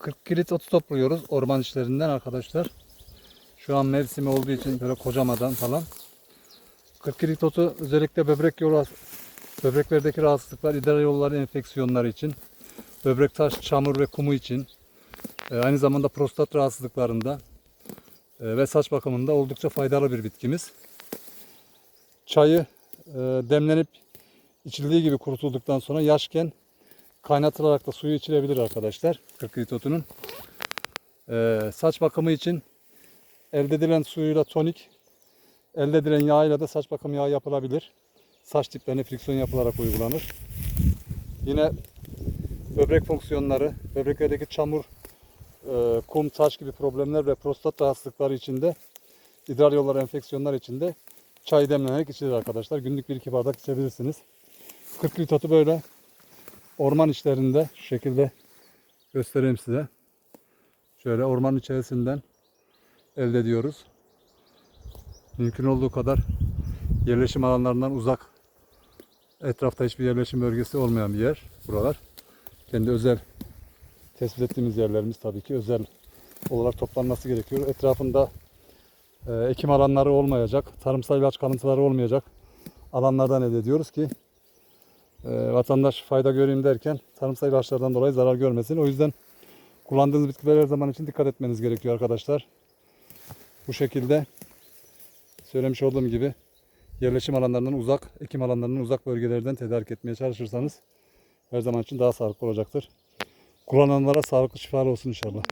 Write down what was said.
40 kilit otu topluyoruz orman işlerinden arkadaşlar. Şu an mevsimi olduğu için böyle kocamadan falan. 40 kilit otu özellikle böbrek yolu böbreklerdeki rahatsızlıklar, idrar yolları enfeksiyonları için, böbrek taş, çamur ve kumu için, e, aynı zamanda prostat rahatsızlıklarında e, ve saç bakımında oldukça faydalı bir bitkimiz. Çayı e, demlenip içildiği gibi kurutulduktan sonra yaşken kaynatılarak da suyu içilebilir arkadaşlar. 40 litre otunun. Ee, saç bakımı için elde edilen suyuyla tonik, elde edilen yağıyla da saç bakım yağı yapılabilir. Saç diplerine friksiyon yapılarak uygulanır. Yine böbrek fonksiyonları, böbreklerdeki çamur, e, kum, taş gibi problemler ve prostat rahatsızlıkları için de idrar yolları enfeksiyonlar için de çay demlenerek içilir arkadaşlar. Günlük 1-2 bardak içebilirsiniz. 40 litre böyle orman işlerinde şu şekilde göstereyim size. Şöyle ormanın içerisinden elde ediyoruz. Mümkün olduğu kadar yerleşim alanlarından uzak. Etrafta hiçbir yerleşim bölgesi olmayan bir yer buralar. Kendi özel tespit ettiğimiz yerlerimiz tabii ki özel olarak toplanması gerekiyor. Etrafında e, ekim alanları olmayacak, tarımsal ilaç kalıntıları olmayacak alanlardan elde ediyoruz ki vatandaş fayda göreyim derken tarımsal ilaçlardan dolayı zarar görmesin. O yüzden kullandığınız bitkiler her zaman için dikkat etmeniz gerekiyor arkadaşlar. Bu şekilde söylemiş olduğum gibi yerleşim alanlarından uzak, ekim alanlarından uzak bölgelerden tedarik etmeye çalışırsanız her zaman için daha sağlıklı olacaktır. Kullananlara sağlıklı şifalı olsun inşallah.